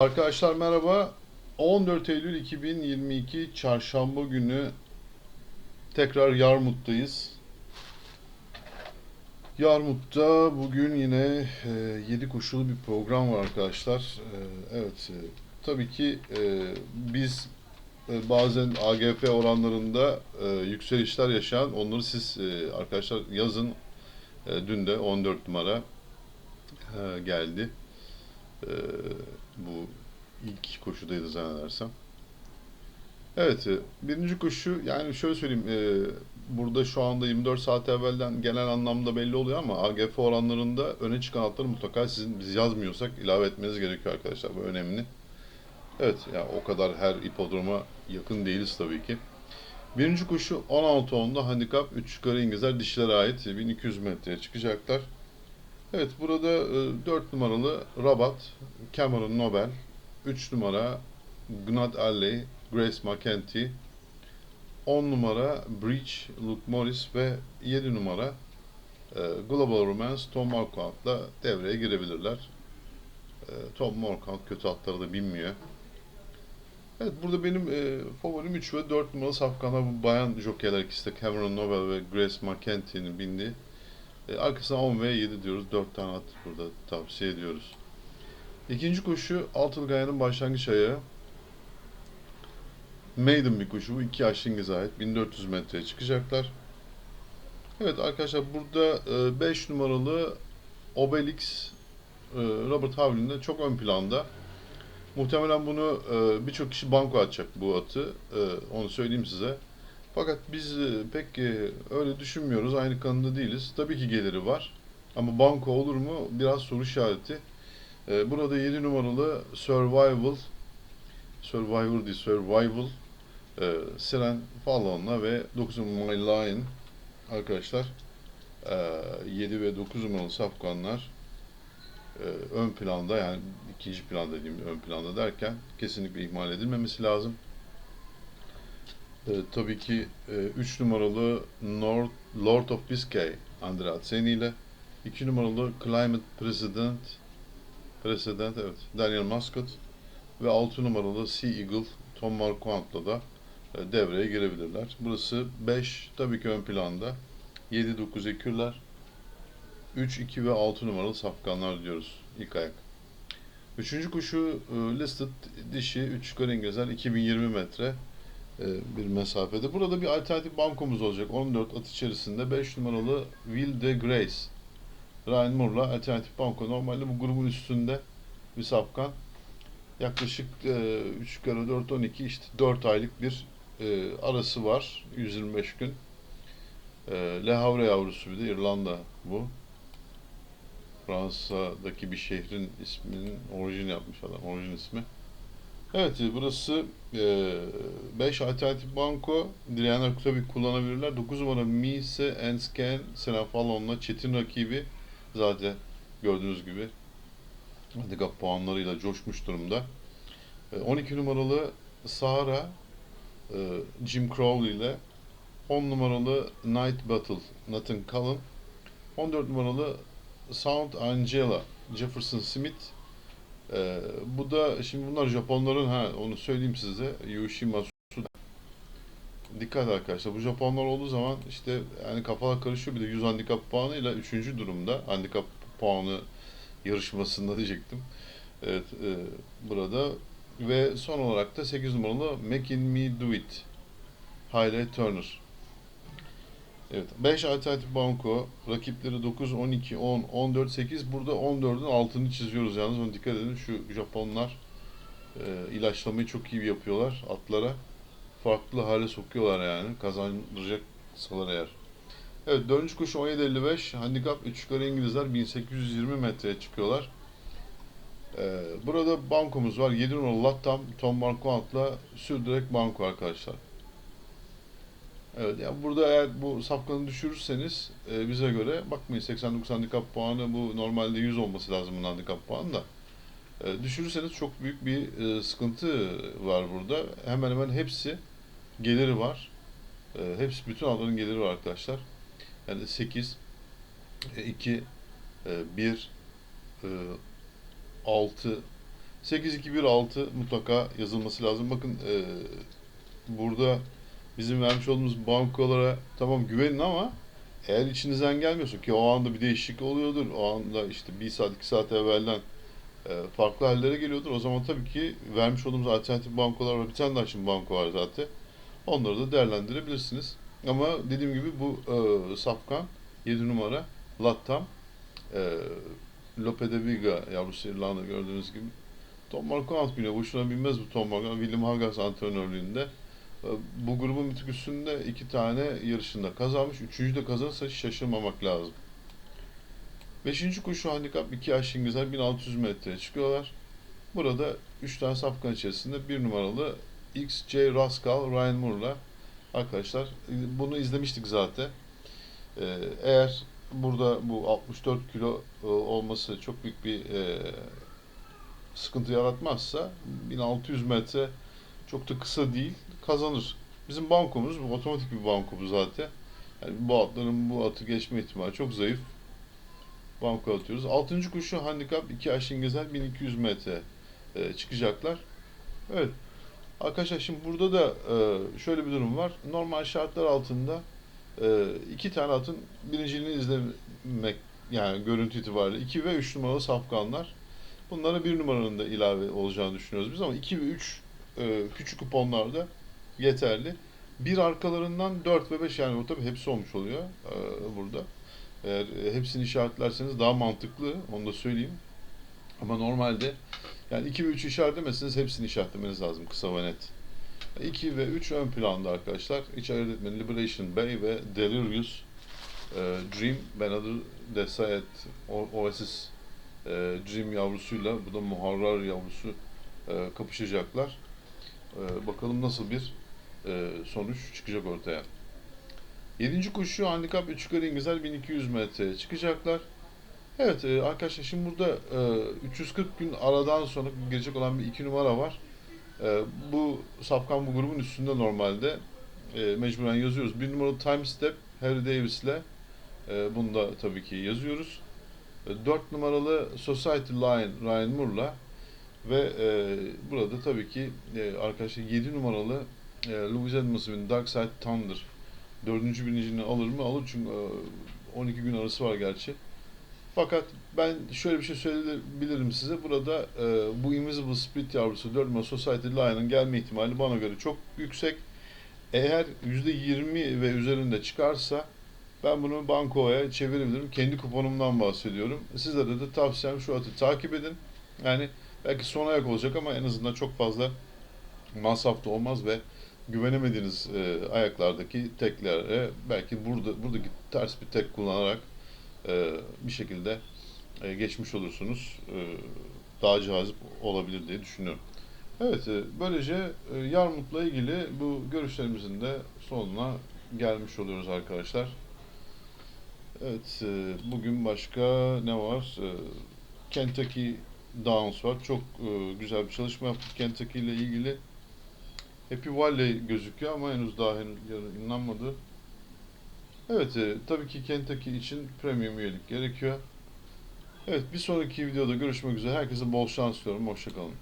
Arkadaşlar merhaba. 14 Eylül 2022 Çarşamba günü tekrar Yarmut'tayız. Yarmut'ta bugün yine 7 koşulu bir program var arkadaşlar. E, evet, e, tabii ki e, biz e, bazen AGF oranlarında e, yükselişler yaşayan, onları siz e, arkadaşlar yazın. E, dün de 14 numara e, geldi. E, bu ilk koşudaydı zannedersem. Evet, e, birinci koşu yani şöyle söyleyeyim, e, burada şu anda 24 saat evvelden genel anlamda belli oluyor ama AGF oranlarında öne çıkan atları mutlaka sizin biz yazmıyorsak ilave etmeniz gerekiyor arkadaşlar. Bu önemli. Evet, ya o kadar her hipodroma yakın değiliz tabii ki. Birinci koşu 16-10'da handikap 3 yukarı İngilizler dişlere ait 1200 metreye çıkacaklar. Evet burada e, 4 numaralı Rabat, Cameron Nobel, 3 numara Gnad Alley, Grace McKenty, 10 numara Breach, Luke Morris ve 7 numara e, Global Romance, Tom Marquardt'la devreye girebilirler. E, Tom Marquardt kötü atları da bilmiyor. Evet burada benim e, favorim 3 ve 4 numaralı safkanlar bu bayan jockeyler ikisi de Cameron Nobel ve Grace McKenty'nin bindiği. E, arkasına 10 ve 7 diyoruz. 4 tane at burada tavsiye ediyoruz. İkinci koşu Altılı Gaya'nın başlangıç ayağı. Maiden bir koşu bu. 2 yaşlı İngiliz'e ait. 1400 metreye çıkacaklar. Evet arkadaşlar burada 5 numaralı Obelix e, Robert Howlin de çok ön planda. Muhtemelen bunu e, birçok kişi banko atacak bu atı. E, onu söyleyeyim size. Fakat biz e, pek e, öyle düşünmüyoruz. Aynı kanında değiliz. Tabii ki geliri var. Ama banko olur mu? Biraz soru işareti. E, burada 7 numaralı Survival Survivor değil Survival Siren Fallon'la ve 9 numaralı My Lion arkadaşlar e, 7 ve 9 numaralı safkanlar ön planda yani ikinci planda dediğim ön planda derken kesinlikle ihmal edilmemesi lazım. E, tabii ki 3 numaralı North, Lord of Biscay Andre Atseni ile 2 numaralı Climate President President evet Daniel Muscat ve 6 numaralı Sea Eagle Tom Marquand'la da e, devreye girebilirler. Burası 5 tabii ki ön planda. 7-9 ekürler. 3, 2 ve 6 numaralı safkanlar diyoruz ilk ayak. Üçüncü kuşu e, listed dişi 3 yukarı İngilizler 2020 metre e, bir mesafede. Burada bir alternatif bankomuz olacak. 14 at içerisinde 5 numaralı Will de Grace. Ryan Moore'la alternatif banko. Normalde bu grubun üstünde bir safkan. Yaklaşık e, 3 yukarı 4 12 işte 4 aylık bir e, arası var. 125 gün. E, Le Havre yavrusu bir de İrlanda bu. Fransa'daki bir şehrin isminin orijin yapmış adam. Orijin ismi. Evet burası 5 e, alternatif banko. Dileyenler tabii kullanabilirler. 9 numara Mise Ensken Selam Fallon'la Çetin rakibi zaten gördüğünüz gibi handikap puanlarıyla coşmuş durumda. 12 numaralı Sahara Jim Crowley ile 10 numaralı Night Battle Nathan Cullen 14 numaralı Sound Angela Jefferson Smith ee, bu da şimdi bunlar Japonların ha onu söyleyeyim size Yoshi Masuda dikkat arkadaşlar bu Japonlar olduğu zaman işte yani kafalar karışıyor bir de 100 handikap puanıyla 3. durumda handikap puanı yarışmasında diyecektim. Evet e, burada ve son olarak da 8 numaralı Making Me Do It Hayle Turner. Evet. 5 alternatif banko. Rakipleri 9, 12, 10, 14, 8. Burada 14'ün altını çiziyoruz yalnız. Ona dikkat edin. Şu Japonlar e, ilaçlamayı çok iyi yapıyorlar atlara. Farklı hale sokuyorlar yani. Kazandıracaksalar eğer. Evet. 4. koşu 17.55. Handikap 3 yukarı İngilizler 1820 metreye çıkıyorlar. Ee, burada bankomuz var. 7 numaralı Latam Tom Marquand'la sürdürek banko arkadaşlar. Evet yani burada eğer bu safkanı düşürürseniz e, bize göre bakmayın 89 handikap puanı bu normalde 100 olması lazım bunun handikap puanı da. E, düşürürseniz çok büyük bir e, sıkıntı var burada. Hemen hemen hepsi geliri var. E, hepsi bütün adların geliri var arkadaşlar. Yani 8 2 1 6 8216 mutlaka yazılması lazım. Bakın e, burada bizim vermiş olduğumuz bankalara tamam güvenin ama eğer içinizden gelmiyorsa ki o anda bir değişiklik oluyordur. O anda işte bir saat iki saat evvelden e, farklı hallere geliyordur. O zaman tabii ki vermiş olduğumuz alternatif bankolar var. Bir tane daha şimdi banko var zaten. Onları da değerlendirebilirsiniz. Ama dediğim gibi bu e, Safkan 7 numara Latam e, Lope de Vega yavrusu İrlanda gördüğünüz gibi Tom alt biniyor. Boşuna binmez bu Tom Marco. William Hagas antrenörlüğünde. E, Bu grubun bir tık üstünde iki tane yarışında kazanmış. Üçüncü de kazanırsa şaşırmamak lazım. Beşinci koşu handikap 2 yaş İngilizler 1600 metreye çıkıyorlar. Burada 3 tane safkan içerisinde bir numaralı XJ Rascal Ryan Moore'la arkadaşlar bunu izlemiştik zaten. Ee, eğer burada bu 64 kilo e, olması çok büyük bir e, sıkıntı yaratmazsa 1600 metre çok da kısa değil kazanır. Bizim bankomuz bu otomatik bir banko bu zaten. Yani bu atların bu atı geçme ihtimali çok zayıf. Banko atıyoruz. Altıncı koşu handikap 2 yaş İngilizler 1200 metre e, çıkacaklar. Evet. Arkadaşlar şimdi burada da e, şöyle bir durum var. Normal şartlar altında e, iki tane atın birinciliğini izlemek yani görüntü itibariyle 2 ve 3 numaralı safkanlar. Bunlara bir numaranın da ilave olacağını düşünüyoruz biz ama 2 ve 3 e, küçük kuponlarda yeterli. Bir arkalarından 4 ve 5 yani o tabii hepsi olmuş oluyor e, burada. Eğer hepsini işaretlerseniz daha mantıklı onu da söyleyeyim. Ama normalde yani 2 ve 3 işaretlemezseniz hepsini işaretlemeniz lazım kısa ve net. 2 ve 3 ön planda arkadaşlar. Hiç ayırt etmeyin. Liberation Bay ve Delirious e, Dream. Adı Desayet Oasis e, Dream yavrusuyla bu da Muharrar yavrusu e, kapışacaklar. E, bakalım nasıl bir e, sonuç çıkacak ortaya. 7. koşu handikap 3 yukarı İngilizler 1200 metreye çıkacaklar. Evet e, arkadaşlar şimdi burada e, 340 gün aradan sonra gelecek olan bir 2 numara var. E, bu Safkan bu grubun üstünde normalde e, mecburen yazıyoruz. Bir numaralı Time Step Harry Davis'le e, bunu da tabii ki yazıyoruz. E, 4 numaralı Society Line Ryan Moore'la ve e, burada tabii ki e, arkadaşlar 7 numaralı e, Lewis Edmonds'ın Dark Side Thunder dördüncü birinciliğini alır mı? Alır çünkü e, 12 gün arası var gerçi. Fakat ben şöyle bir şey söyleyebilirim size. Burada e, bu Invisible Split yavrusu 4 numara Society Lion'ın gelme ihtimali bana göre çok yüksek. Eğer %20 ve üzerinde çıkarsa ben bunu bankoya çevirebilirim. Kendi kuponumdan bahsediyorum. Sizlere de tavsiyem şu atı takip edin. Yani belki son ayak olacak ama en azından çok fazla masraf da olmaz ve güvenemediğiniz e, ayaklardaki teklere belki burada buradaki ters bir tek kullanarak e, bir şekilde e, geçmiş olursunuz. E, daha cazip olabilir diye düşünüyorum. Evet, e, böylece e, Yarmut'la ilgili bu görüşlerimizin de sonuna gelmiş oluyoruz arkadaşlar. Evet, e, bugün başka ne var? E, Kentucky Downs var. Çok e, güzel bir çalışma yaptık Kentucky ile ilgili. Happy Valley gözüküyor ama henüz daha yayınlanmadı. Evet, e, tabii ki Kentucky için premium üyelik gerekiyor. Evet, bir sonraki videoda görüşmek üzere. Herkese bol şans diliyorum. Hoşçakalın.